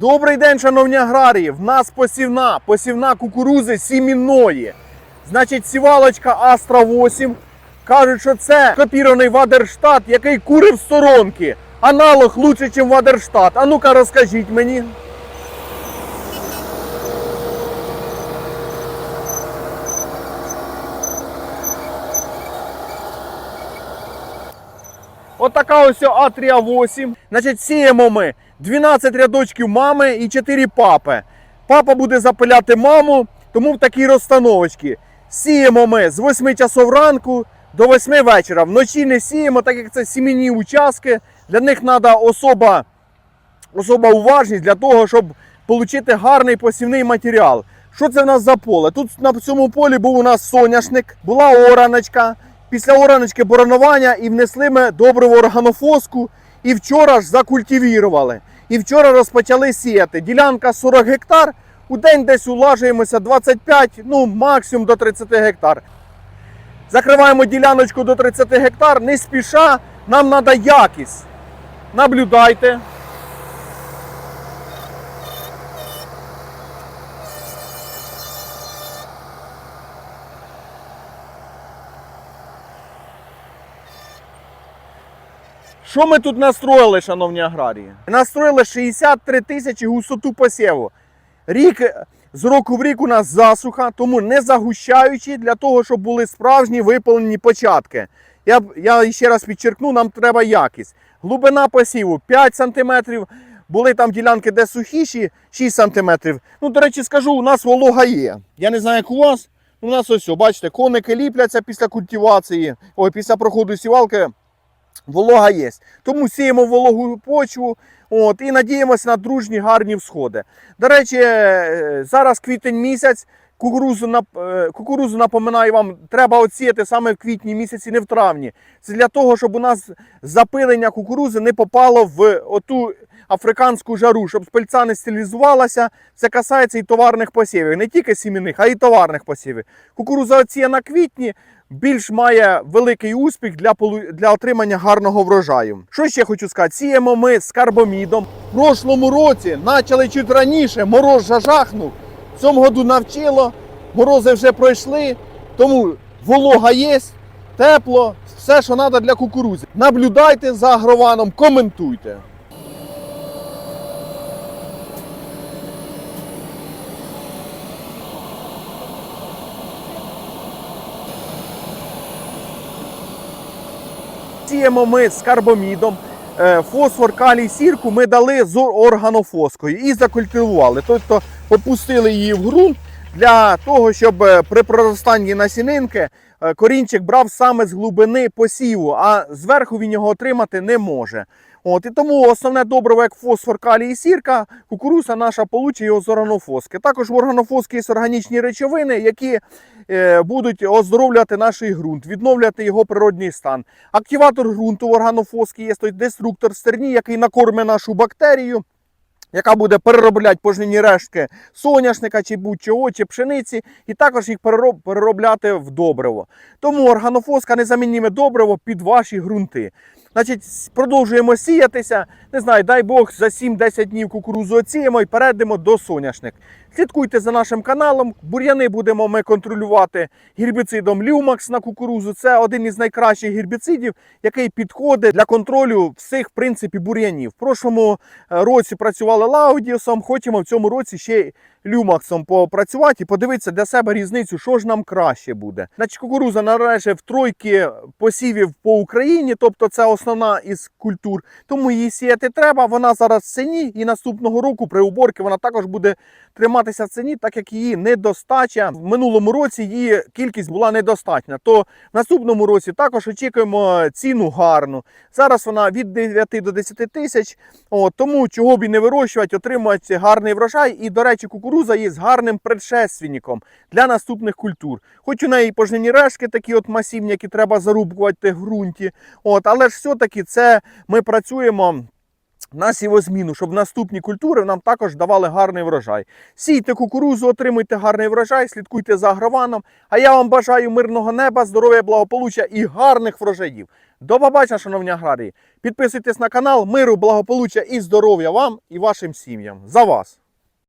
Добрий день, шановні аграрії! В нас посівна, посівна кукурузи сімінної. Значить, сівалочка Астра 8. Кажуть, що це копірований Вадерштат, який курив сторонки. Аналог лучше, ніж Вадерштат. А ну-ка розкажіть мені. Отака ось Атрія 8. Значить, сіємо ми 12 рядочків мами і 4 папи. Папа буде запиляти маму, тому в такій розстановочці. Сіємо ми з 8 часов ранку до 8 вечора. Вночі не сіємо, так як це сімейні участки. Для них треба особа, особа уважність для того, щоб отримати гарний посівний матеріал. Що це в нас за поле? Тут на цьому полі був у нас соняшник, була ораночка. Після ораночки боронування і внесли ми добриву органофоску. І вчора ж закультивірували. І вчора розпочали сіяти. Ділянка 40 гектар. У день десь улажуємося 25, ну максимум до 30 гектар. Закриваємо діляночку до 30 гектар, не спіша, нам треба якість. Наблюдайте. Що ми тут настроїли, шановні аграрії? Настроїли 63 тисячі гусоту посіву. Рік з року в рік у нас засуха, тому не загущаючи для того, щоб були справжні виповнені початки. Я, я ще раз підчеркну, нам треба якість. Глибина посіву 5 см. Були там ділянки, де сухіші, 6 см. Ну, до речі, скажу, у нас волога є. Я не знаю, як у вас. У нас ось, бачите, коники ліпляться після культивації, ой, після проходу сівалки. Волога є. Тому сіємо вологу почву от, і надіємося на дружні гарні всходи. До речі, е, зараз квітень місяць. Кукурузу, е, кукурузу напоминаю вам, треба отсіяти саме в квітні місяці, не в травні. Це для того, щоб у нас запилення кукурузи не попало в оту африканську жару, щоб пильця не стилізувалася. Це касається і товарних посівів, не тільки сімейних, а й товарних посівів. Кукуруза отсіяна квітні, більш має великий успіх для, для отримання гарного врожаю. Що ще хочу сказати? Сіємо ми з карбомідом. В прошлому році почали чуть раніше, мороз жахнув. В цьому году навчило, морози вже пройшли, тому волога є, тепло, все, що треба для кукурузи. Наблюдайте за агрованом, коментуйте. Сіємо ми з карбомідом. Е, Фосфор, калій, сірку ми дали з органофоскою і закультивували. Тобто попустили її в ґрунт для того, щоб е, при проростанні насінинки е, корінчик брав саме з глибини посіву, а зверху він його отримати не може. От, і тому основне добриво, як фосфор, калій і сірка, кукуруза наша получить його з органофоски. Також в органофоски є органічні речовини, які е, будуть оздоровлювати наш ґрунт, відновлювати його природний стан. Активатор ґрунту в органофоски є той деструктор стерні, який накорме нашу бактерію. Яка буде переробляти пожнивні рештки соняшника чи будь-чого, чи пшениці, і також їх переробляти в добриво. Тому органофоска незамінніме добриво під ваші ґрунти. Значить, продовжуємо сіятися. Не знаю, дай Бог за 7-10 днів кукурузу оціємо і перейдемо до соняшник. Слідкуйте за нашим каналом. Бур'яни будемо ми контролювати гербіцидом Люмакс на кукурузу. Це один із найкращих гербіцидів, який підходить для контролю всіх в принципі бур'янів. В прошлому е, році працювали Лаудіусом, хочемо в цьому році ще Люмаксом попрацювати і подивитися для себе різницю, що ж нам краще буде. Значить, кукуруза належить в тройки посівів по Україні, тобто це основна із культур. Тому її сіяти треба. Вона зараз в ціні, і наступного року при уборці вона також буде триматися в ціні, так як її недостача. В минулому році її кількість була недостатня. То в наступному році також очікуємо ціну гарну. Зараз вона від 9 до 10 тисяч. Тому чого б і не вирощувати, отримувати гарний врожай. І, до речі, кукуруза є гарним предшественником для наступних культур. Хоч у неї пожнивні решки такі от масивні, які треба зарубувати в ґрунті. От, але ж все-таки це ми працюємо на сівозміну, щоб наступні культури нам також давали гарний врожай. Сійте кукурузу, отримуйте гарний врожай, слідкуйте за агрованом. А я вам бажаю мирного неба, здоров'я, благополуччя і гарних врожаїв. До побачення, шановні аграрії. Підписуйтесь на канал, миру, благополуччя і здоров'я вам і вашим сім'ям. За вас!